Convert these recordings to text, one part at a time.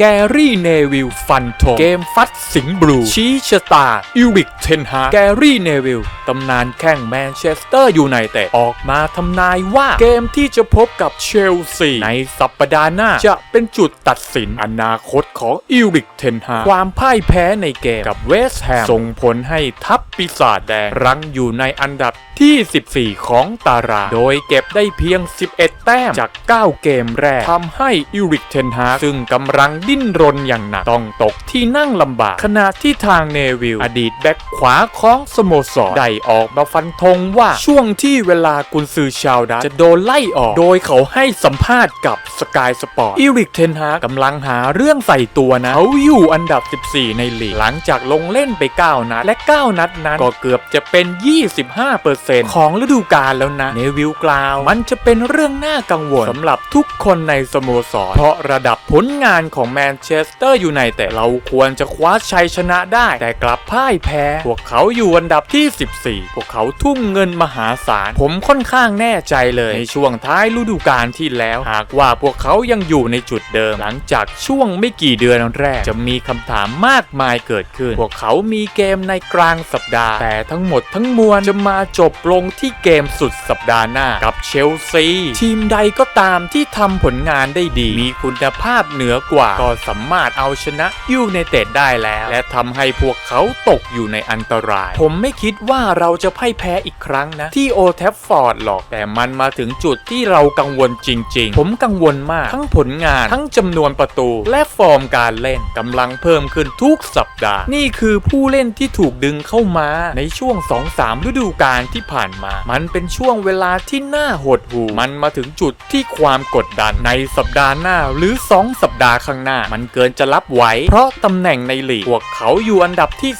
แกรี่เนวิลฟันโทเกมฟัดสิงบลู ชี้ชะตาอิริกเทนฮาแกรี่เนวิลตำนานแข้งแมนเชสเตอร์ยูไนเต็ดออกมาทำนายว่าเกมที่จะพบกับเชลซี ในสัปดาห์หน้า จะเป็นจุดตัดสินอนาคตของอิริกเทนฮาความพ่ายแพ้ในเกมกับเวสต์แฮมส่งผลให้ทัพปีศาจแดงรั้งอยู่ในอันดับที่ 14 ของตาราง โดยเก็บได้เพียง 11 แต้มจาก 9 เกมแรกทำให้อิริกเทนฮาซึ่งกำลังดิ้นรนอย่างหนักต้องตกที่นั่งลำบาก ขณะที่ทางเนวิล อดีตแบ็คขวาของสโมสรได้ออกมาฟันธงว่าช่วงที่เวลากุนซือชาวดัตจะโดนไล่ออก โดยเขาให้สัมภาษณ์กับสกายสปอร์ตอิริกเทนฮากำลังหาเรื่องใส่ตัวนะ เขาอยู่อันดับ 14 ในลีก หลังจากลงเล่นไป 9 นัด และ 9 นัดนั้น ก็เกือบจะเป็น 25%ของฤดูกาลแล้วนะ เนวิลกล่าว มันจะเป็นเรื่องน่ากังวลสำหรับทุกคนในสโมสร เพราะระดับผลงานของแมนเชสเตอร์ยูไนเต็ดเราควรจะคว้าชัยชนะได้แต่กลับพ่ายแพ้ พวกเขาอยู่อันดับที่ 14 พวกเขาทุ่มเงินมหาศาล ผมค่อนข้างแน่ใจเลยในช่วงท้ายฤดูกาลที่แล้ว หากว่าพวกเขายังอยู่ในจุดเดิม หลังจากช่วงไม่กี่เดือนแรก จะมีคำถามมากมายเกิดขึ้น พวกเขามีเกมในกลางสัปดาห์ แต่ทั้งหมดทั้งมวลจะมาจบลงที่เกมสุดสัปดาห์หน้ากับเชลซีทีมใดก็ตามที่ทำผลงานได้ดี มีคุณภาพเหนือกว่าก็สามารถเอาชนะยูไนเต็ดได้แล้ว และทำให้พวกเขาตกอยู่ในอันตราย ผมไม่คิดว่าเราจะพ่ายแพ้อีกครั้งนะ ที่โอแทฟฟอร์ดหรอกแต่มันมาถึงจุดที่เรากังวลจริง ๆ ผมกังวลมากทั้งผลงาน ทั้งจำนวนประตู และฟอร์มการเล่นกำลังเพิ่มขึ้นทุกสัปดาห์ นี่คือผู้เล่นที่ถูกดึงเข้ามาในช่วง 2-3 ฤดูกาลที่ผ่านมา มันเป็นช่วงเวลาที่น่าหดหู่มันมาถึงจุดที่ความกดดันในสัปดาห์หน้าหรือ 2 สัปดาห์ข้างหน้ามันเกินจะรับไหว เพราะตำแหน่งในลีกพวกเขาอยู่อันดับที่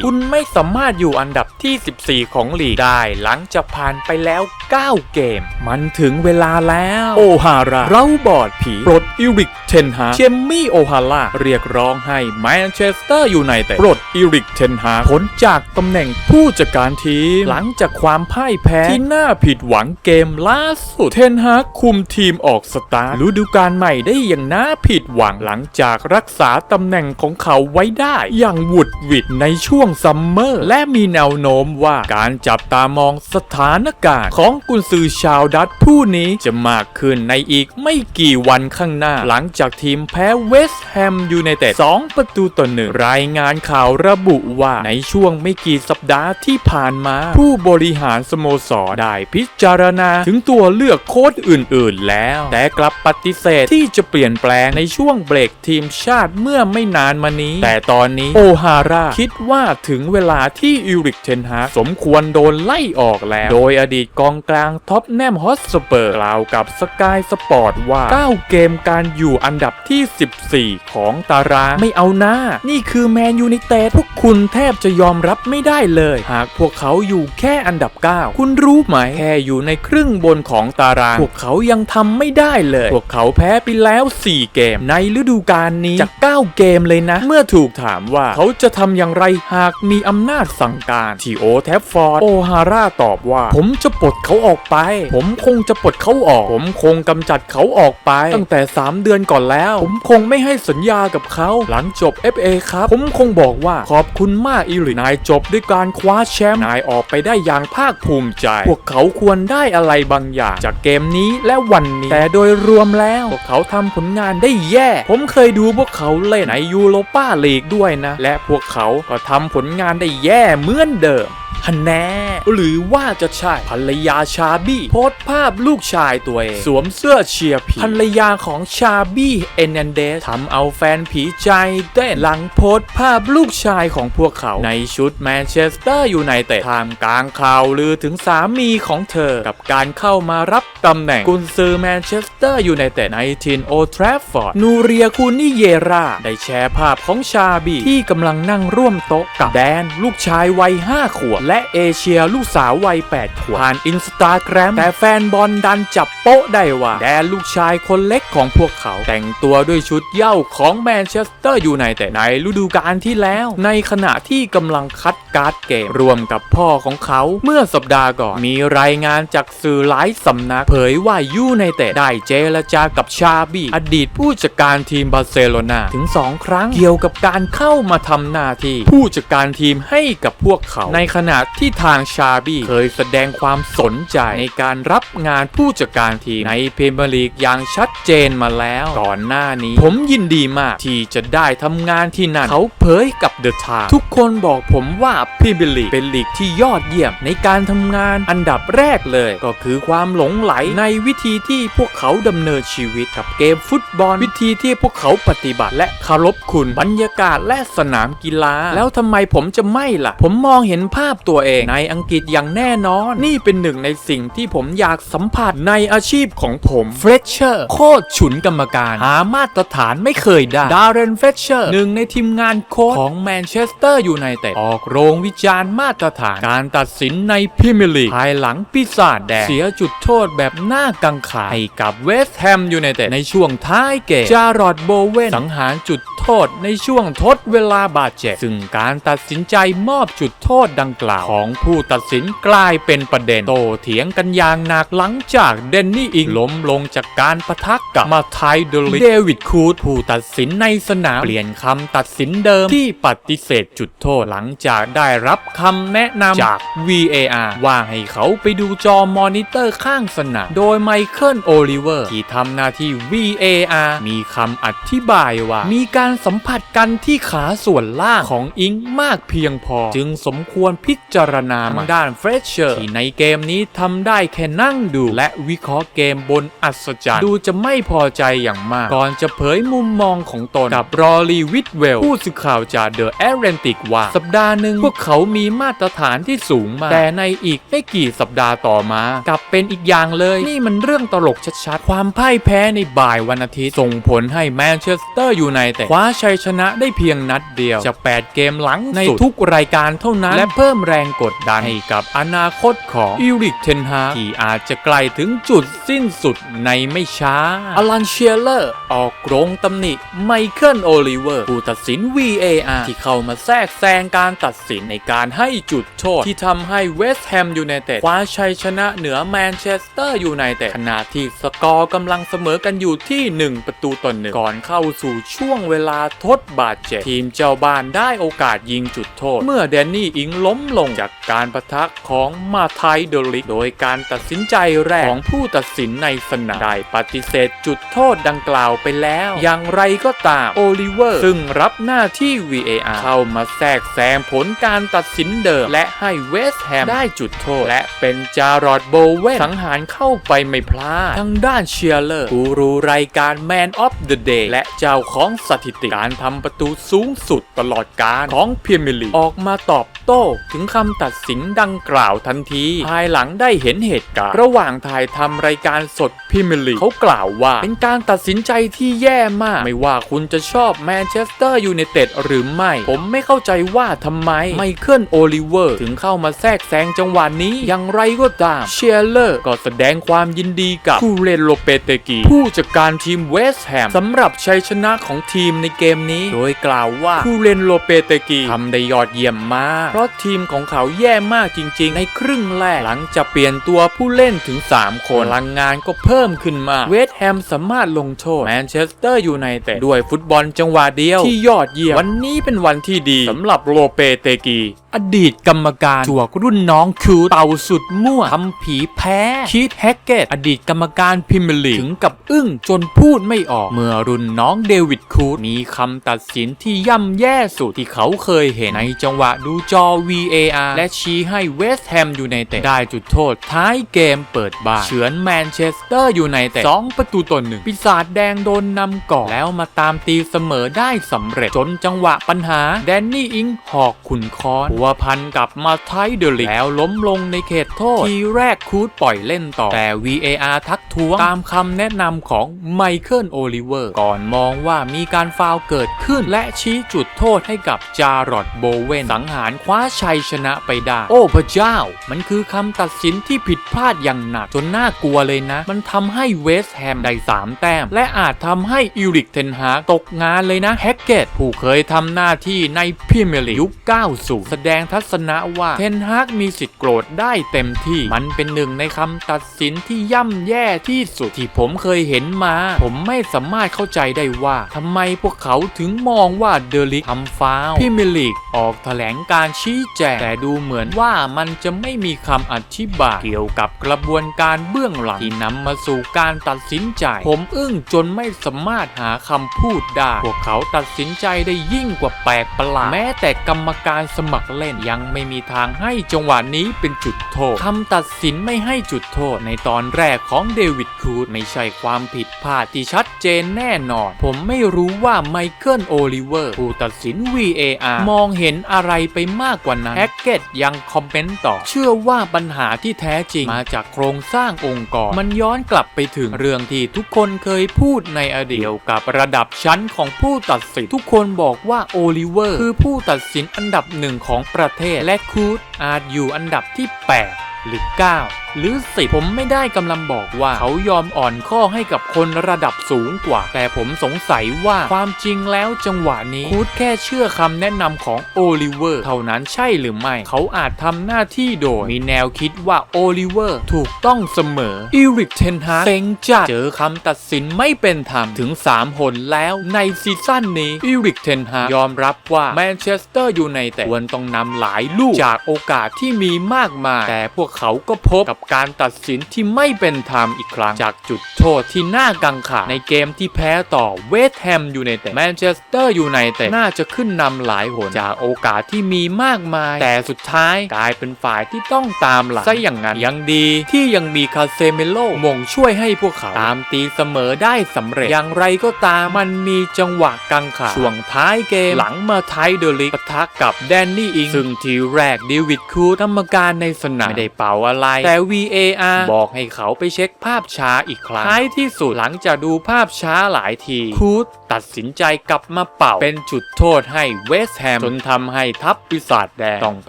14 คุณไม่สามารถอยู่อันดับที่ 14 ของลีกได้ หลังจากผ่านไปแล้ว 9 เกม มันถึงเวลาแล้ว โอฮาระเราบอดผีปลดอิริกเทนฮาเชมมี่โอฮาร่าเรียกร้องให้แมนเชสเตอร์อยูไนเต็ดปลดอิริกเทนฮาพ้นจากตำแหน่งผู้จัดการทีม หลังจากความพ่ายแพ้ที่น่าผิดหวังเกมล่าสุดเทนฮาคุมทีมออกสตาร์ฤดูกาลใหม่ได้อย่างน่าผิดหวังหลังจากรักษาตำแหน่งของเขาไว้ได้ อย่างหวุดหวิดในช่วงซัมเมอร์ และมีแนวโน้มว่าการจับตามองสถานการณ์ ของกุนซือชาวดัตผู้นี้จะมากขึ้นในอีกไม่กี่วันข้างหน้า หลังจากทีมแพ้เวสต์แฮมยูไนเต็ด2ประตูต่อหนึ่งรายงานข่าวระบุว่าในช่วงไม่กี่สัปดาห์ที่ผ่านมา ผู้บริหารสโมสรได้พิจารณาถึงตัวเลือกโค้ชอื่น ๆ แล้ว แต่กลับปฏิเสธที่จะเปลี่ยนแปลงในช่วงเบรกทีมชาติเมื่อไม่นานมานี้ แต่ตอนนี้โอฮาร่าคิดว่าถึงเวลาที่อิริกเทนฮากสมควรโดนไล่ออกแล้ว โดยอดีตกองกลางท็อปแนมฮอตสเปอร์กล่าวกับสกายสปอร์ตว่า 9 เกมการอยู่อันดับที่ 14 ของตารางไม่เอาหน้า นี่คือแมนยูไนเต็ดพวกคุณแทบจะยอมรับไม่ได้เลย หากพวกเขาอยู่แค่อันดับ 9 คุณรู้ไหมแค่อยู่ในครึ่งบนของตาราง พวกเขายังทำไม่ได้เลย พวกเขาแพ้ไปแล้ว 4 เกมในฤดูกาลนี้จาก 9 เกมเลยนะ เมื่อถูกถามว่าเขาจะทำอย่างไรหากมีอำนาจสั่งการทีโอแทฟฟอร์ดโอฮาร่าตอบว่า ผมจะปลดเขาออกไป ผมคงจะปลดเขาออก ผมคงกำจัดเขาออกไป ตั้งแต่ 3 เดือนก่อนแล้ว ผมคงไม่ให้สัญญากับเขาหลังจบ FA ครับผมคงบอกว่าขอบคุณมากอิรินายจบด้วยการคว้าแชมป์นายออกไปได้อย่างภาคภูมิใจ พวกเขาควรได้อะไรบางอย่าง จากเกมนี้และวันนี้ แต่โดยรวมแล้วพวกเขาทำผลงานได้แย่ ผมเคยดูพวกเขาเล่นในยูโรป้าลีกด้วยนะ และพวกเขาก็ทำผลงานได้แย่เหมือนเดิม ฮันแน่หรือว่าจะใช่ภรรยาชาบี้โพสภาพลูกชายตัวเอง สวมเสื้อเชียร์ผีภรรยาของชาบี้เอนเนนเดสทำเอาแฟนผีใจเต้นหลังโพสภาพลูกชายของพวกเขา ในชุดแมนเชสเตอร์อยูไนเต็ดท่ามกลางข่าวลือถึงสามีของเธอกับการเข้ามารับตำแหน่งกุนซือแมนเชสเตอร์อยูไนเต็ดในทินโอทราฟฟอร์ดนูเรียคูนิเยราได้แชร์ภาพของชาบี้ที่กำลังนั่งร่วมโต๊ะกับแดนลูกชายวัย5ขวบและและเอเชียลูกสาววัย 8 ขวบผ่านอินสตาแกรมแต่แฟนบอลดันจับโป๊ะได้ว่าแดนลูกชายคนเล็กของพวกเขาแต่งตัวด้วยชุดเย้าของแมนเชสเตอร์ยูไนเต็ดในฤดูกาลที่แล้ว ในขณะที่กำลังคัดการ์ดเกมรวมกับพ่อของเขาเมื่อสัปดาห์ก่อนมีรายงานจากสื่อหลายสำนัก เผยว่ายูไนเต็ดได้เจรจากับชาบีอดีตผู้จัดการทีมบาร์เซโลนาถึง 2 ครั้งเกี่ยวกับการเข้ามาทำหน้าที่ผู้จัดการทีมให้กับพวกเขาในขณะที่ทางชาบี้เคยแสดงความสนใจในการรับงานผู้จัดการทีมในเพรีเมียร์ลีกอย่างชัดเจนมาแล้ว ก่อนหน้านี้ ผมยินดีมากที่จะได้ทำงานที่นั่น เขาเผยกับเดอะทม์ทุกคนบอกผมว่าพรีเมียร์ลีกเป็นลีกที่ยอดเยี่ยมในการทำงานอันดับแรกเลย ก็คือความหลงไหลในวิธีที่พวกเขาดำเนินชีวิตกับเกมฟุตบอลวิธีที่พวกเขาปฏิบัติและคารพคุณบรรยากาศและสนามกีฬา แล้วทำไมผมจะไม่ล่ะ ผมมองเห็นภาพตัวเองในอังกฤษอย่างแน่นอน นี่เป็นหนึ่งในสิ่งที่ผมอยากสัมผัสในอาชีพของผมเฟรชเชอร์โคตรฉุนกรรมการหามาตรฐานไม่เคยได้ดาร์เรนเฟรชเชอร์หนึ่งในทีมงานโค้ชของแมนเชสเตอร์ยูไนเต็ดออกโรงวิจารณ์มาตรฐานการตัดสินในพรีเมียร์ลีกภายหลังปีศาจแดงเสียจุดโทษแบบหน้ากังขาให้กับเวสต์แฮมยูไนเต็ดในช่วงท้ายเกมจารอดโบเวนสังหารจุดโทษในช่วงทดเวลาบาดเจ็บซึ่งการตัดสินใจมอบจุดโทษดังกล่าวของผู้ตัดสินกลายเป็นประเด็นโตเถียงกันอย่างหนักหลังจากเดนนี่อิงล้มลงจากการประทักกับมาไทเดลิเดวิดคูดผู้ตัดสินในสนามเปลี่ยนคำตัดสินเดิมที่ปฏิเสธจุดโทษหลังจากได้รับคำแนะนำจาก VAR ว่าให้เขาไปดูจอมอนิเตอร์ข้างสนามโดยไมเคิลโอลิเวอร์ที่ทำหน้าที่ VAR มีคำอธิบายว่า มีการสัมผัสกันที่ขาส่วนล่างของอิงมากเพียงพอ จึงสมควรพิจจารณาทางด้านเฟรชเชอร์ที่ในเกมนี้ทำได้แค่นั่งดู และวิเคราะห์เกมบนอัศจรรย์ดูจะไม่พอใจอย่างมาก ก่อนจะเผยมุมมองของตนกับรอลีวิทเวล ผู้สื่อข่าวจากเดอะแอตแลนติกว่า สัปดาห์หนึ่งพวกเขามีมาตรฐานที่สูงมาก แต่ในอีกไม่กี่สัปดาห์ต่อมา กลับเป็นอีกอย่างเลย นี่มันเรื่องตลกชัดๆ ความพ่ายแพ้ในบ่ายวันอาทิตย์ ส่งผลให้แมนเชสเตอร์ยูไนเต็ดคว้าชัยชนะได้เพียงนัดเดียวจาก8เกมหลังในทุกรายการเท่านั้นและเพิ่มแรรงกดดันให้กับอนาคตของอิริกเทนฮาที่อาจจะใกล้ถึงจุดสิ้นสุดในไม่ช้า อลันเชียเลอร์ ออกโรงตำหนิไมเคิลโอลิเวอร์ผู้ตัดสิน VAR ที่เข้ามาแทรกแซงการตัดสินในการให้จุดโทษ ที่ทำให้เวสต์แฮมยูไนเต็ดคว้าชัยชนะเหนือแมนเชสเตอร์ยูไนเต็ดขณะที่สกอร์กำลังเสมอกันอยู่ที่ 1 ประตูต่อหนึ่งก่อนเข้าสู่ช่วงเวลาทดบาดเจ็บทีมเจ้าบ้านได้โอกาสยิงจุดโทษ เมื่อแดนนี่อิงล้มลงจากการประทะของมาไทเดลิก โดยการตัดสินใจแรกของผู้ตัดสินในสนามได้ปฏิเสธจุดโทษดังกล่าวไปแล้ว อย่างไรก็ตามโอลิเวอร์ ซึ่งรับหน้าที่ VAR เข้ามาแทรกแซงผลการตัดสินเดิม และให้เวสต์แฮมได้จุดโทษ และเป็นจารอดโบเวนสังหารเข้าไปไม่พลาดทางด้านเชียร์เลอร์กูรูรายการ Man of the Day และเจ้าของสถิติการทำประตูสูงสุดตลอดการของเมียร์ลีออกมาตอบโต้ถึงคำตัดสินดังกล่าวทันที ภายหลังได้เห็นเหตุการณ์ระหว่างถ่ายทำรายการสดพรีเมียร์ลีเขากล่าวว่า เป็นการตัดสินใจที่แย่มาก ไม่ว่าคุณจะชอบแมนเชสเตอร์ยูไนเต็ดหรือไม่ ผมไม่เข้าใจว่าทำไมไมเคิลโอลิเวอร์ถึงเข้ามาแทรกแซงจังหวะนี้อย่างไรก็ตามเชียร์เลอร์ก็แสดงความยินดีกับคูเรนโลเปเตกี ผู้จัดการทีมเวสต์แฮมสำหรับชัยชนะของทีมในเกมนี้ โดยกล่าวว่าคูเรนโลเปเตกีทำได้ยอดเยี่ยมมากเพราะทีมของเขาแย่มากจริง ๆ ในครึ่งแรกหลังจะเปลี่ยนตัวผู้เล่นถึง 3 คนพลังงานก็เพิ่มขึ้นมา เวสต์แฮมสามารถลงโทษแมนเชสเตอร์ยูไนเต็ดด้วยฟุตบอลจังหวะเดียวที่ยอดเยี่ยมวันนี้เป็นวันที่ดีสำหรับโลเปเตกี อดีตกรรมการจวกรุ่นน้องคือเต่าสุดมั่วทำผีแพ้คีตแฮกเกตอดีตกรรมการพรีเมียร์ลีถึงกับอึ้งจนพูดไม่ออก เมื่อรุ่นน้องเดวิดคูดมีคำตัดสินที่ย่ำแย่สุดที่เขาเคยเห็นในจังหวะดูจอ VAR และชี้ให้เวสต์แฮมยูไนเต็ดได้จุดโทษท้ายเกมเปิดบ้านเฉือนแมนเชสเตอร์ยูไนเต็ด2ประตูต่อหนึ่งปีศาจแดงโดนนำก่อนแล้วมาตามตีเสมอได้สำเร็จจนจังหวะปัญหาแดนนี่อิงหอกขุนคอนววพันกับมาไทเดลิกแล้วล้มลงในเขตโทษ ทีแรกคูดปล่อยเล่นต่อ แต่ VAR ทักท้วงตามคำแนะนำของไมเคิลโอลิเวอร์ ก่อนมองว่ามีการฟาวเกิดขึ้น และชี้จุดโทษให้กับจารอดโบเวนสังหารคว้าชัยชนะไปได้ โอ้พระเจ้า มันคือคำตัดสินที่ผิดพลาดอย่างหนักจนน่ากลัวเลยนะ มันทำให้เวสต์แฮมได้ 3 แต้ม และอาจทำให้อิริกเทนฮาตกงานเลยนะแฮกเกตผู้เคยทำหน้าที่ในพรีเมียร์ลีกยุค 90 แสดงงทัศนะว่าเทนฮากมีสิทธิ์โกรธได้เต็มที่ มันเป็นหนึ่งในคำตัดสินที่ย่ำแย่ที่สุดที่ผมเคยเห็นมา ผมไม่สามารถเข้าใจได้ว่าทำไมพวกเขาถึงมองว่าเดลิกทำฟาวพรีเมียร์ลีกออกแถลงการชี้แจง แต่ดูเหมือนว่ามันจะไม่มีคำอธิบายเกี่ยวกับกระบวนการเบื้องหลังที่นำมาสู่การตัดสินใจ ผมอึ้งจนไม่สามารถหาคำพูดได้ พวกเขาตัดสินใจได้ยิ่งกว่าแปลกประหลาดแม้แต่กรรมการสมัครเล่น ยังไม่มีทางให้จังหวะนี้เป็นจุดโทษคำตัดสินไม่ให้จุดโทษในตอนแรกของเดวิดคูดไม่ใช่ความผิดพลาดที่ชัดเจนแน่นอน ผมไม่รู้ว่าไมเคิลโอลิเวอร์ผู้ตัดสิน VAR มองเห็นอะไรไปมากกว่านั้นแฮกเกตยังคอมเมนต์ต่อ เชื่อว่าปัญหาที่แท้จริงมาจากโครงสร้างองค์กร มันย้อนกลับไปถึงเรื่องที่ทุกคนเคยพูดในอดีตกับระดับชั้นของผู้ตัดสิน ทุกคนบอกว่าโอลิเวอร์คือผู้ตัดสินอันดับหนึ่งของประเทศและคูดอาจอยู่อันดับที่ 8 หรือ 9 หรือ10ผมไม่ได้กำลังบอกว่าเขายอมอ่อนข้อให้กับคนระดับสูงกว่า แต่ผมสงสัยว่าความจริงแล้วจังหวะนี้คูดแค่เชื่อคำแนะนำของโอลิเวอร์ เท่านั้นใช่หรือไม่ เขาอาจทำหน้าที่โดย มีแนวคิดว่าโอลิเวอร์ถูกต้องเสมออีริกเทนฮาเซ็งจัดเจอคำตัดสินไม่เป็นธรรมถึง 3 หนแล้วในซีซั่นนี้อีริกเทนฮายอมรับว่าแมนเชสเตอร์อยูไนเต็ดควรต้องนำหลายลูกจากโอกาสที่มีมากมายแต่พวกเขาก็พบกับการตัดสินที่ไม่เป็นธรรมอีกครั้ง จากจุดโทษที่น่ากังขา ในเกมที่แพ้ต่อเวสต์แฮมยูไนเต็ดแมนเชสเตอร์ยูไนเต็ดน่าจะขึ้นนำหลายหนจากโอกาสที่มีมากมาย แต่สุดท้ายกลายเป็นฝ่ายที่ต้องตามหลังซะอย่างนั้นยังดีที่ยังมีคาเซเมโลมงช่วยให้พวกเขาตามตีเสมอได้สำเร็จอย่างไรก็ตามมันมีจังหวะกังขาช่วงท้ายเกมหลังมาไทเดลิกปะทะกับแดนนี่อิงซึ่งทีแรกเดวิดคูดกรรมการในสนามไม่ได้เป่าอะไรแต่ VAR บอกให้เขาไปเช็คภาพช้าอีกครั้งท้ายที่สุดหลังจากดูภาพช้าหลายที คูดตัดสินใจกลับมาเป่า เป็นจุดโทษให้เวสต์แฮม จนทำให้ทัพปีศาจแดงต้องแ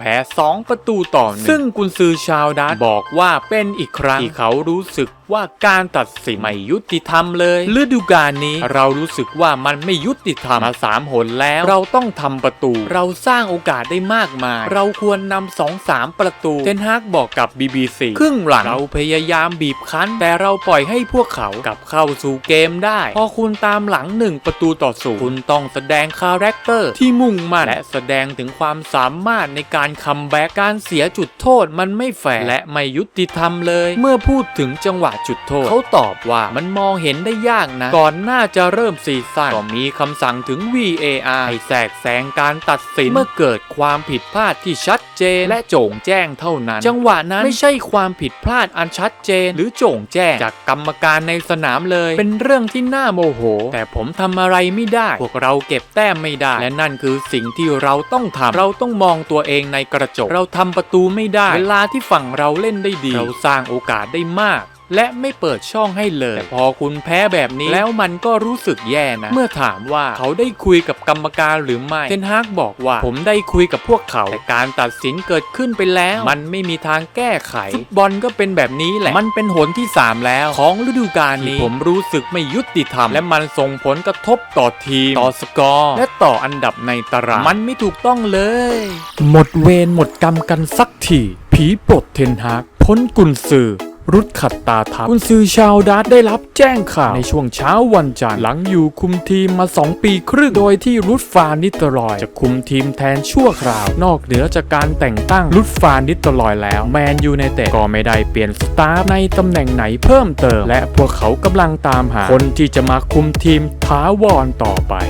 พ้ 2 ประตูต่อหนึ่งซึ่งกุนซือชาวดัตบอกว่าเป็นอีกครั้งที่เขารู้สึก ว่าการตัดสินไม่ยุติธรรมเลยฤดูกาลนี้เรารู้สึกว่ามันไม่ยุติธรรมมาสามหนแล้ว เราต้องทำประตู เราสร้างโอกาสได้มากมาย เราควรนำสองสามประตูเทนฮากบอกกับ BBC ครึ่งหลังเราพยายามบีบคั้น แต่เราปล่อยให้พวกเขากลับเข้าสู่เกมได้ พอคุณตามหลังหนึ่งประตูต่อศูนย์คุณต้องแสดงคาแรคเตอร์ที่มุ่งมั่นและแสดงถึงความสามารถในการคัมแบ็กการเสียจุดโทษมันไม่แฟร์และไม่ยุติธรรมเลย เมื่อพูดถึงจังหวะจุดโทษ เขาตอบว่ามันมองเห็นได้ยากนะ ก่อนหน้าจะเริ่มซีซั่นก็มีคำสั่งถึง VAR ให้แทรกแซงการตัดสินเมื่อเกิดความผิดพลาดที่ชัดเจนและโจ่งแจ้งเท่านั้น จังหวะนั้นไม่ใช่ความผิดพลาดอันชัดเจน หรือโจ่งแจ้งจากกรรมการในสนามเลย เป็นเรื่องที่น่าโมโห แต่ผมทำอะไรไม่ได้ พวกเราเก็บแต้มไม่ได้ และนั่นคือสิ่งที่เราต้องทำเราต้องมองตัวเองในกระจก เราทำประตูไม่ได้ เวลาที่ฝั่งเราเล่นได้ดี เราสร้างโอกาสได้มาก และไม่เปิดช่องให้เลย แต่พอคุณแพ้แบบนี้แล้วมันก็รู้สึกแย่นะ เมื่อถามว่าเขาได้คุยกับกรรมการหรือไม่เทนฮากบอกว่าผมได้คุยกับพวกเขา แต่การตัดสินเกิดขึ้นไปแล้ว มันไม่มีทางแก้ไขฟุตบอลก็เป็นแบบนี้แหละ มันเป็นหนที่ 3 แล้ว ของฤดูกาลนี้ผมรู้สึกไม่ยุติธรรม และมันส่งผลกระทบต่อทีม ต่อสกอร์และต่ออันดับในตารางมันไม่ถูกต้องเลย หมดเวรหมดกรรมกันสักทีผีปลดเทนฮากพ้นกุนซือ รุดขัดตาทับกุนซือชาวดัตได้รับแจ้งข่าวในช่วงเช้าวันจันทร์หลังอยู่คุมทีมมา 2 ปีครึ่งโดยที่รุดฟานิตรอย จะคุมทีมแทนชั่วคราว นอกเหนือจากการแต่งตั้งรุดฟานิตรอยแล้วแมนยูในเตก็ไม่ได้เปลี่ยนสตาฟในตำแหน่งไหนเพิ่มเติม และพวกเขากำลังตามหาคนที่จะมาคุมทีมท้าวรต่อไป